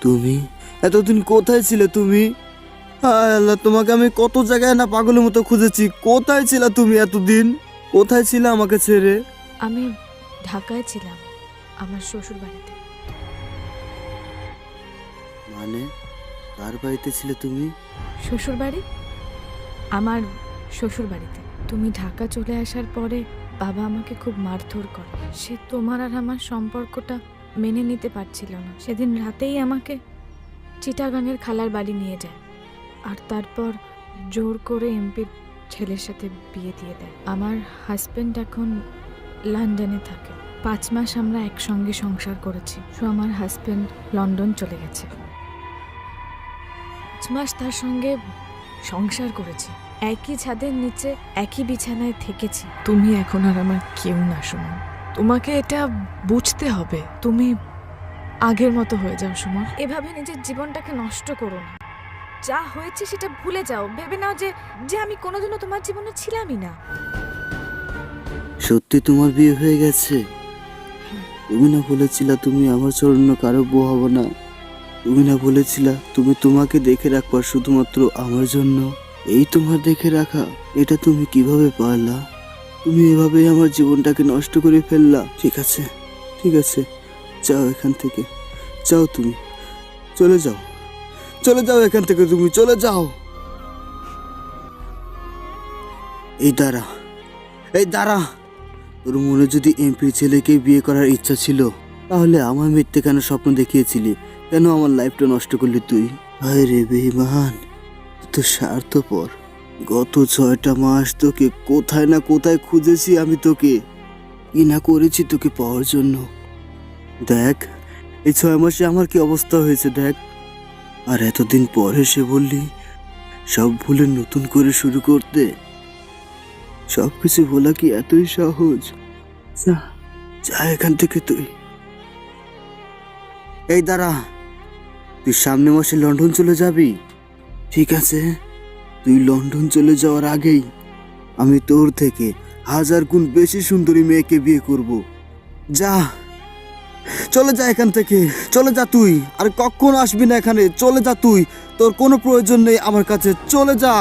তুমি? এতদিন কোথায় ছিলে তুমি? আল্লাহ তোমাকে আমি কত জায়গায় না পাগলের মতো খুঁজেছি। কোথায় ছিল তুমি এতদিন? কোথায় ছিল আমাকে ছেড়ে? আমি ঢাকায় ছিলাম আমার শ্বশুর বাড়িতে। মানে? কার বাড়িতে ছিলে তুমি? শ্বশুর বাড়ি? আমার শ্বশুর বাড়িতে। তুমি ঢাকা চলে আসার পরে বাবা আমাকে খুব মারধর করে। সে তোমার আর আমার সম্পর্কটা মেনে নিতে পারছিল না। সেদিন রাতেই আমাকে চিটাগাংয়ের খালার বাড়ি নিয়ে যায় আর তারপর জোর করে এমপির ছেলের সাথে বিয়ে দিয়ে দেয়। আমার হাজব্যান্ড এখন লন্ডনে থাকে। পাঁচ মাস আমরা একসঙ্গে সংসার করেছি। তো আমার হাজব্যান্ড লন্ডন চলে গেছে। পাঁচ মাস তার সঙ্গে সংসার করেছি। একই ছাদের নিচে, একই বিছানায় থেকেছি। তুমি এখন আর আমার কেউ না, সুমন। তোমাকে এটা বুঝতে হবে। তুমি আগের মতো হয়ে যাও সুমন এভাবে নিজের জীবনটাকে নষ্ট করো না। যা হয়েছে সেটা ভুলে যাও। ভেবে নাও যে যে আমি কোনোদিনও তোমার জীবনে ছিলামই না। সত্যি তোমার বিয়ে হয়ে গেছে? তুমি না বলেছিলা তুমি আমার চরণ কারও বউ হব না। তুমি না বলেছিলা তুমি তোমাকে দেখে রাখবার শুধুমাত্র আমার জন্য। এই তোমার দেখে রাখা এটা তুমি কীভাবে পারলা? তুমি এভাবেই আমার জীবনটাকে নষ্ট করে ফেললা। ঠিক আছে ঠিক আছে। যাও এখান থেকে। যাও তুমি। চলে যাও। চলে যাও এখান থেকে তুমি। চলে যাও। এই দাঁড়া। এই দাঁড়া। তোর মনে যদি এমপি ছেলেকে বিয়ে করার ইচ্ছা ছিল, তাহলে আমার মিথ্যে কেন স্বপ্ন দেখিয়েছিলি? কেন আমার লাইফটা নষ্ট করলি তুই? হায় রে বেইমান তো স্বার্থপর। গত ছয়টা মাস তোকে কোথায় না কোথায় খুঁজেছি আমি তোকে। কি না করেছি তোকে পাওয়ার জন্য? দেখ, এই ছয় মাসে আমার কি অবস্থা হয়েছে দেখ। আর এতদিন পরে সে বললি, সব ভুলে নতুন করে শুরু করতে। সব কিছু বলা কি এতই সহজ? যা এখান থেকে তুই। এই দাঁড়া, তুই সামনে মাসে লন্ডন চলে যাবি। ঠিক আছে? তুই লন্ডন চলে যাওয়ার আগেই আমি তোর থেকে হাজার গুণ বেশি সুন্দরী মেয়েকে বিয়ে করব। যা, চলে যা এখান থেকে, চলে যা তুই। আর কখন আসবি না এখানে, চলে যা তুই। তোর কোনো প্রয়োজন নেই আমার কাছে, চলে যা।